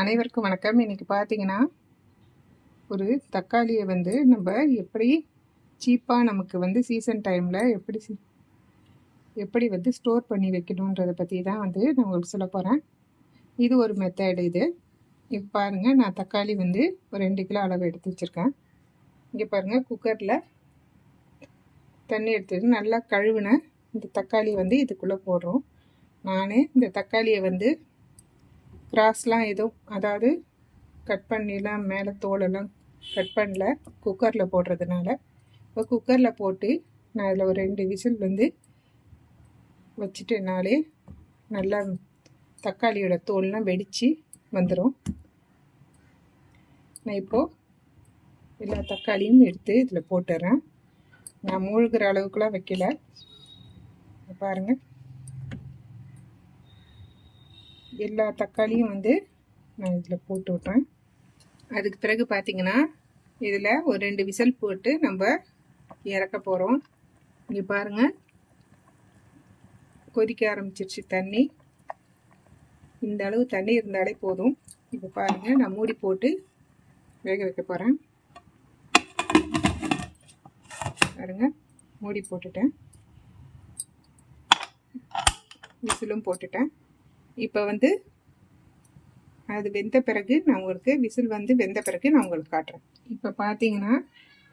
அனைவருக்கும் வணக்கம். இன்னைக்கு பார்த்தீங்கன்னா ஒரு தக்காளியை வந்து நம்ம எப்படி சீப்பாக நமக்கு வந்து சீசன் டைமில் எப்படி எப்படி வந்து ஸ்டோர் பண்ணி வைக்கணுன்றதை பற்றி தான் வந்து நான் உங்களுக்கு சொல்ல போகிறேன் இது ஒரு மெத்தட் இது. இப்போ பாருங்கள் நான் தக்காளி வந்து ஒரு ரெண்டு கிலோ அளவு எடுத்து வச்சுருக்கேன். இங்கே பாருங்கள் குக்கரில் தண்ணி எடுத்துட்டு நல்லா கழுவின இந்த தக்காளி வந்து இதுக்குள்ளே போடுறோம். நான் இந்த தக்காளியை வந்து கிராஸ்லாம் எதுவும் அதாவது கட் பண்ணிலாம் மேலே தோலெல்லாம் கட் பண்ணல குக்கரில் போடுறதுனால. இப்போ குக்கரில் போட்டு நான் அதில் ஒரு ரெண்டு விசில் வந்து வச்சுட்டேனாலே நல்லா தக்காளியோட தோல்லாம் வெடித்து வந்துடும் நான் இப்போது எல்லா தக்காளியும் எடுத்து இதில் போட்டுறேன். நான் மூழ்கிற அளவுக்குலாம் வைக்கல. பாருங்கள் எல்லா தக்காளியும் வந்து நான் இதில் போட்டு விட்றேன் அதுக்கு பிறகு பார்த்தீங்கன்னா இதில் ஒரு ரெண்டு விசில் போட்டு நம்ம இறக்க போகிறோம் இங்கே பாருங்கள் கொதிக்க ஆரம்பிச்சிருச்சு தண்ணி. இந்த அளவு தண்ணி இருந்தாலே போதும். இப்போ பாருங்கள் நான் மூடி போட்டு வேக வைக்க போகிறேன் பாருங்கள் மூடி போட்டுட்டேன். விசிலும் போட்டுட்டேன். இப்போ வந்து அது வெந்த பிறகு நான் உங்களுக்கு விசில் வந்து வெந்த பிறகு நான் உங்களுக்கு காட்டுறேன். இப்போ பார்த்தீங்கன்னா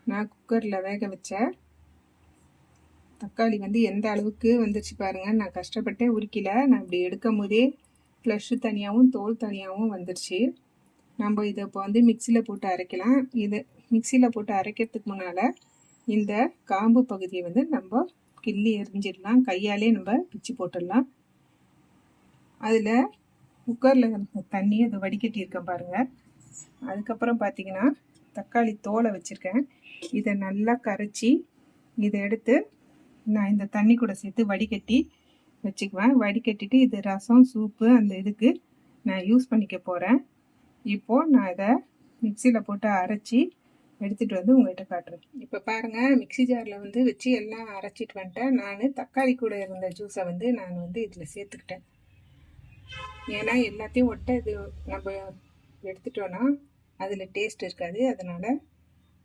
நான் குக்கரில் வேக வச்ச தக்காளி வந்து எந்த அளவுக்கு வந்துச்சு பாருங்கள் நான் கஷ்டப்பட்டே உருக்கில. நான் இப்படி எடுக்கும் போதே ஃப்ளஷ்ஷு தனியாகவும் தோல் தனியாகவும் வந்துருச்சு. நம்ம இதை இப்போ வந்து மிக்சியில் போட்டு அரைக்கலாம். இது மிக்சியில் போட்டு அரைக்கிறதுக்கு முன்னால் இந்த காம்பு பகுதியை வந்து நம்ம கிள்ளி எரிஞ்சிடலாம் கையாலே நம்ம பிச்சு போட்டுடலாம். அதில் குக்கரில் தண்ணி அதை வடிகட்டி இருக்கேன் பாருங்கள் அதுக்கப்புறம் பார்த்தீங்கன்னா தக்காளி தோலை வச்சுருக்கேன். இதை நல்லா கரைச்சி இதை எடுத்து நான் இந்த தண்ணி கூட சேர்த்து வடிகட்டி வச்சுக்குவேன். வடிகட்டிட்டு இது ரசம் சூப்பு அந்த இதுக்கு நான் யூஸ் பண்ணிக்க போகிறேன் இப்போது நான் இதை மிக்சியில் போட்டு அரைச்சி எடுத்துகிட்டு வந்து உங்கள்கிட்ட காட்டுறேன். இப்போ பாருங்கள் மிக்ஸி ஜாரில் வந்து வச்சு எல்லாம் அரைச்சிட்டு வந்துட்டேன். நான் தக்காளி கூட இருந்த ஜூஸை வந்து நான் வந்து இதில் சேர்த்துக்கிட்டேன். ஏன்னா எல்லாத்தையும் ஒட்ட இது நம்ம எடுத்துட்டோன்னா அதில் டேஸ்ட் இருக்காது. அதனால்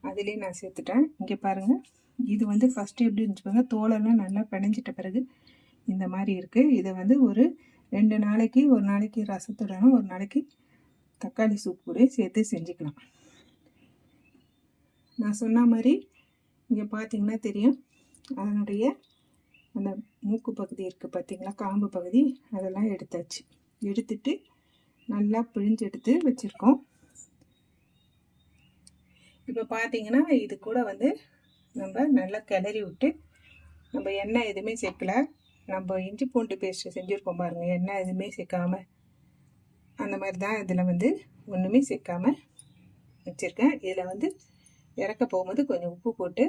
அதிலே நான் சேர்த்துட்டேன். இங்கே பாருங்கள் இது வந்து ஃபஸ்ட்டு எப்படி இருந்துச்சுப்பாங்க தோலெல்லாம் நல்லா பிணைஞ்சிட்ட பிறகு இந்த மாதிரி இருக்குது இதை வந்து ஒரு ரெண்டு நாளைக்கு ஒரு நாளைக்கு ரசத்துடனும் ஒரு நாளைக்கு தக்காளி சூப் கூட சேர்த்து செஞ்சுக்கலாம். நான் சொன்ன மாதிரி இங்கே பார்த்தீங்கன்னா தெரியும். அதனுடைய அந்த மூக்கு பகுதி இருக்குது பார்த்தீங்களா காம்பு பகுதி. அதெல்லாம் எடுத்தாச்சு. எடுத்துட்டு நல்லா பிழிஞ்சு எடுத்து வச்சுருக்கோம். இப்போ பார்த்தீங்கன்னா இது கூட வந்து நம்ம நல்லா கிளறி விட்டு நம்ம எண்ணெய் எதுவுமே சேர்க்கல. நம்ம இஞ்சி பூண்டு பேஸ்ட்டு செஞ்சுருக்கோம் பாருங்கள் எண்ணெய் எதுவுமே சேர்க்காம. அந்த மாதிரி தான் இதில் வந்து ஒன்றுமே சேர்க்காம வச்சுருக்கேன். இதில் வந்து இறக்க போகும்போது கொஞ்சம் உப்பு போட்டு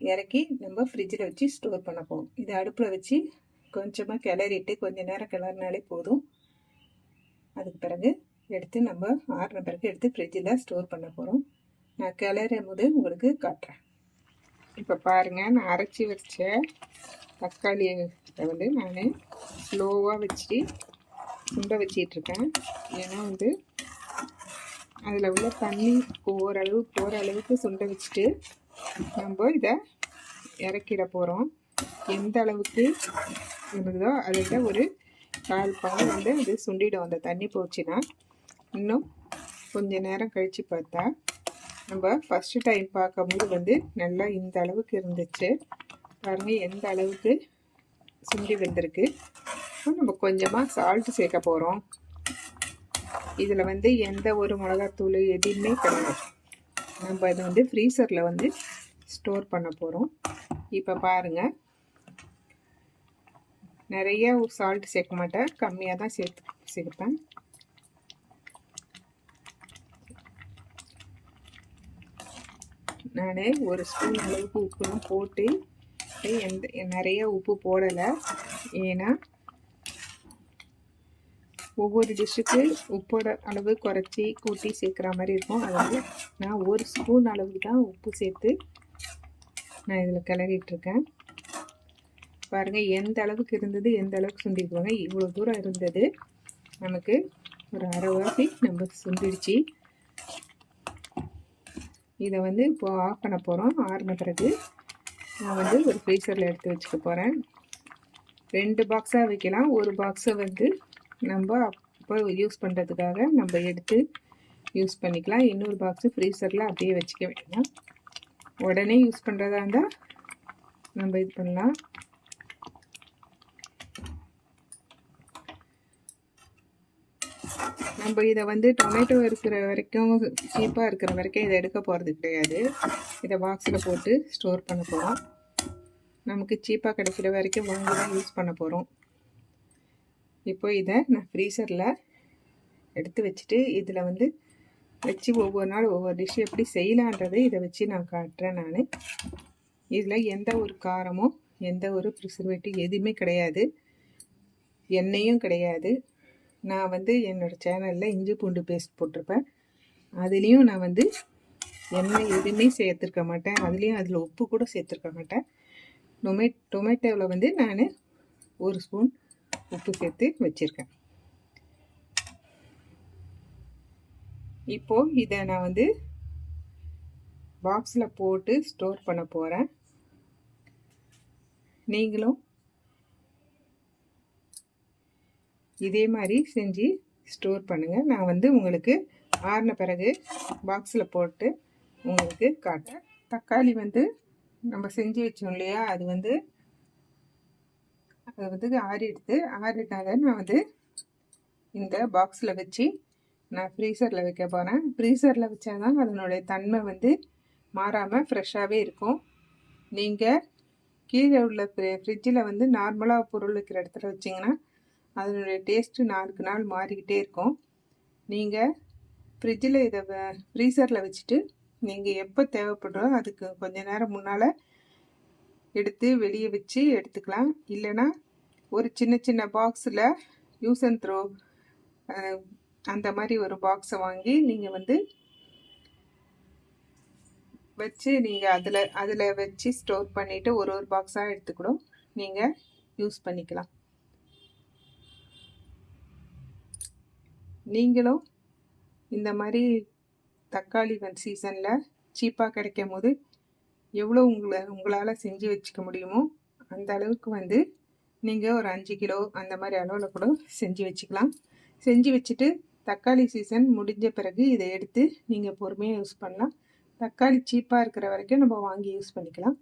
இறக்கி நம்ம ஃப்ரிட்ஜில் வச்சு ஸ்டோர் பண்ண போகும் இதை அடுப்பில் வச்சு கொஞ்சமாக கிளறிட்டு கொஞ்சம் நேரம் கிளறினாலே போதும். அதுக்கு பிறகு எடுத்து நம்ம ஆறின பிறகு எடுத்து ஃப்ரிட்ஜில் ஸ்டோர் பண்ண போகிறோம் நான் கிளறும் போது உங்களுக்கு காட்டுறேன். இப்போ பாருங்கள் நான் அரைச்சி வச்ச தக்காளியை வந்து நான் ஸ்லோவாக வச்சு சுண்ட வச்சிட்ருக்கேன். ஏன்னா வந்து அதில் உள்ள தண்ணி ஓரளவு போகிற அளவுக்கு சுண்ட வச்சுட்டு நம்ம இதை இறக்கிட போகிறோம் எந்த அளவுக்கு இருந்ததோ அதில் ஒரு கால் பங்கு வந்து அது சுண்டிடும் அந்த தண்ணி போச்சுன்னா இன்னும் கொஞ்ச நேரம் கழித்து பார்த்தா நம்ம ஃபஸ்ட்டு டைம் பார்க்கும்போது வந்து நல்லா இந்த அளவுக்கு இருந்துச்சு. பாருங்கள் எந்த அளவுக்கு சுண்டி வந்திருக்கு. இப்போ நம்ம கொஞ்சமாக சால்ட்டு சேர்க்க போகிறோம் இதில் வந்து எந்த ஒரு மிளகாத்தூள் எதுவுமே கிடையாது. நம்ம அதை வந்து ஃப்ரீசரில் வந்து ஸ்டோர் பண்ண போகிறோம் இப்போ பாருங்கள் நிறைய சால்ட் சேர்க்க மாட்டேன். கம்மியாக தான் சேர்த்து சேர்ப்பேன். நான் ஒரு ஸ்பூன் அளவுக்கு உப்புலாம் போட்டு எந்த நிறைய உப்பு போடலை. ஏன்னா ஒவ்வொரு டிஷ்ஷுக்கு உப்போட அளவு குறைச்சி கூட்டி சேர்க்குற மாதிரி இருக்கும். அதனால் நான் ஒரு ஸ்பூன் அளவுக்கு தான் உப்பு சேர்த்து நான் இதில் கிளறிட்டுருக்கேன். பாருங்கள் எந்த அளவுக்கு இருந்தது எந்த அளவுக்கு சுண்டிருப்பாங்க இவ்வளோ தூரம் இருந்தது. நமக்கு ஒரு அரைவாசி நம்ம சுண்டிடுச்சு. இதை வந்து இப்போ ஆஃப் பண்ண போகிறோம் ஆறுன பிறகு நான் வந்து ஒரு ஃப்ரீசரில் எடுத்து வச்சுக்க போகிறேன் ரெண்டு பாக்ஸாக வைக்கலாம். ஒரு பாக்ஸை வந்து நம்ம அப்போ யூஸ் பண்ணுறதுக்காக நம்ம எடுத்து யூஸ் பண்ணிக்கலாம். இன்னொரு பாக்ஸு ஃப்ரீசரில் அப்படியே வச்சுக்க வேண்டாம். உடனே யூஸ் பண்ணுறதா இருந்தால் நம்ம இது பண்ணலாம். நம்ம இதை வந்து டொமேட்டோ இருக்கிற வரைக்கும் சீப்பாக இருக்கிற வரைக்கும் இதை எடுக்க போகிறது கிடையாது. இதை பாக்ஸில் போட்டு ஸ்டோர் பண்ண போகிறோம் நமக்கு சீப்பாக கிடைக்கிற வரைக்கும் வாங்கி தான் யூஸ் பண்ண போகிறோம் இப்போ இதை நான் ஃப்ரீசரில் எடுத்து வச்சுட்டு இதில் வந்து வச்சு ஒவ்வொரு நாள் ஒவ்வொரு டிஷ் எப்படி செய்யலான்றதை இதை வச்சு நான் காட்டுறேன் நான். இதில் எந்த ஒரு காரமும் எந்த ஒரு ப்ரிசர்வேட்டிவ் எதுவுமே கிடையாது. எண்ணெயும் கிடையாது. நான் வந்து என்னோடய சேனலில் இஞ்சி பூண்டு பேஸ்ட் போட்டிருப்பேன். அதுலேயும் நான் வந்து எண்ணெய் எதுவுமே சேர்த்துருக்க மாட்டேன். அதுலேயும் அதில் உப்பு கூட சேர்த்துருக்க மாட்டேன். டொமே டொமேட்டோவில் வந்து நான் ஒரு ஸ்பூன் உப்பு சேர்த்து வச்சுருக்கேன். இப்போது இதை நான் வந்து பாக்ஸில் போட்டு ஸ்டோர் பண்ண போகிறேன் நீங்களும் இதே மாதிரி செஞ்சு ஸ்டோர் பண்ணுங்கள் நான் வந்து உங்களுக்கு ஆறின பிறகு பாக்ஸில் போட்டு உங்களுக்கு காட்டேன் தக்காளி வந்து நம்ம செஞ்சு வச்சோம் இல்லையா? அது வந்து அது வந்து ஆறிடுது ஆறிட்டால நான் வந்து இந்த பாக்ஸில் வச்சு நான் ஃப்ரீசரில் வைக்க போகிறேன் ஃப்ரீசரில் வச்சா தான் அதனுடைய தன்மை வந்து மாறாமல் ஃப்ரெஷ்ஷாகவே இருக்கும். நீங்கள் கீழே உள்ள ஃப்ரிட்ஜில் வந்து நார்மலாக பொருள் வைக்கிற இடத்துல வச்சிங்கன்னா அதனுடைய டேஸ்ட்டு நாளுக்கு நாள் மாறிக்கிட்டே இருக்கும். நீங்கள் ஃப்ரிட்ஜில் இதை ஃப்ரீசரில் வச்சுட்டு நீங்கள் எப்போ தேவைப்படுறோ அதுக்கு கொஞ்ச நேரம் முன்னால் எடுத்து வெளியே வச்சு எடுத்துக்கலாம். இல்லைன்னா ஒரு சின்ன சின்ன பாக்ஸில் யூஸ் அண்ட் த்ரோ அந்த மாதிரி ஒரு பாக்ஸை வாங்கி நீங்கள் வந்து வச்சு நீங்கள் அதில் அதில் வச்சு ஸ்டோர் பண்ணிவிட்டு ஒரு ஒரு பாக்ஸாக எடுத்துக்கூடும். நீங்கள் யூஸ் பண்ணிக்கலாம். நீங்களும் இந்த மாதிரி தக்காளி வன் சீசனில் சீப்பாக கிடைக்கும் போது எவ்வளோ உங்களை உங்களால் செஞ்சு வச்சுக்க முடியுமோ அந்த அளவுக்கு வந்து நீங்கள் ஒரு அஞ்சு கிலோ அந்த மாதிரி அளவில் கூட செஞ்சு வச்சுக்கலாம். செஞ்சு வச்சுட்டு தக்காளி சீசன் முடிஞ்ச பிறகு இதை எடுத்து நீங்கள் பொறுமையாக யூஸ் பண்ணலாம். தக்காளி சீப்பாக இருக்கிற வரைக்கும் நம்ம வாங்கி யூஸ் பண்ணிக்கலாம்.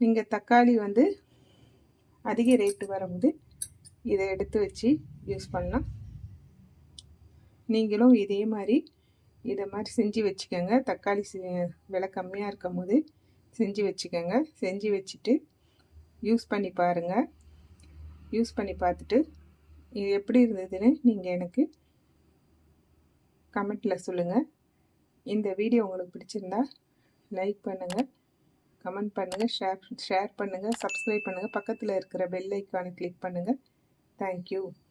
நீங்கள் தக்காளி வந்து அதிக ரேட்டு வரும்போது இதை எடுத்து வச்சு யூஸ் பண்ணலாம். நீங்களும் இதே மாதிரி இதை மாதிரி செஞ்சு வச்சுக்கோங்க. தக்காளி விலை கம்மியாக இருக்கும் போது செஞ்சு வச்சுக்கோங்க. செஞ்சு வச்சுட்டு யூஸ் பண்ணி பாருங்கள் யூஸ் பண்ணி பார்த்துட்டு இது எப்படி இருந்ததுன்னு நீங்கள் எனக்கு கமெண்ட்டில் சொல்லுங்கள் இந்த வீடியோ உங்களுக்கு பிடிச்சிருந்தா லைக் பண்ணுங்கள் கமெண்ட் பண்ணுங்கள் ஷேர் ஷேர் பண்ணுங்கள் சப்ஸ்கிரைப் பண்ணுங்கள் பக்கத்தில் இருக்கிற பெல் ஐக்கானை கிளிக் பண்ணுங்கள் தேங்க்யூ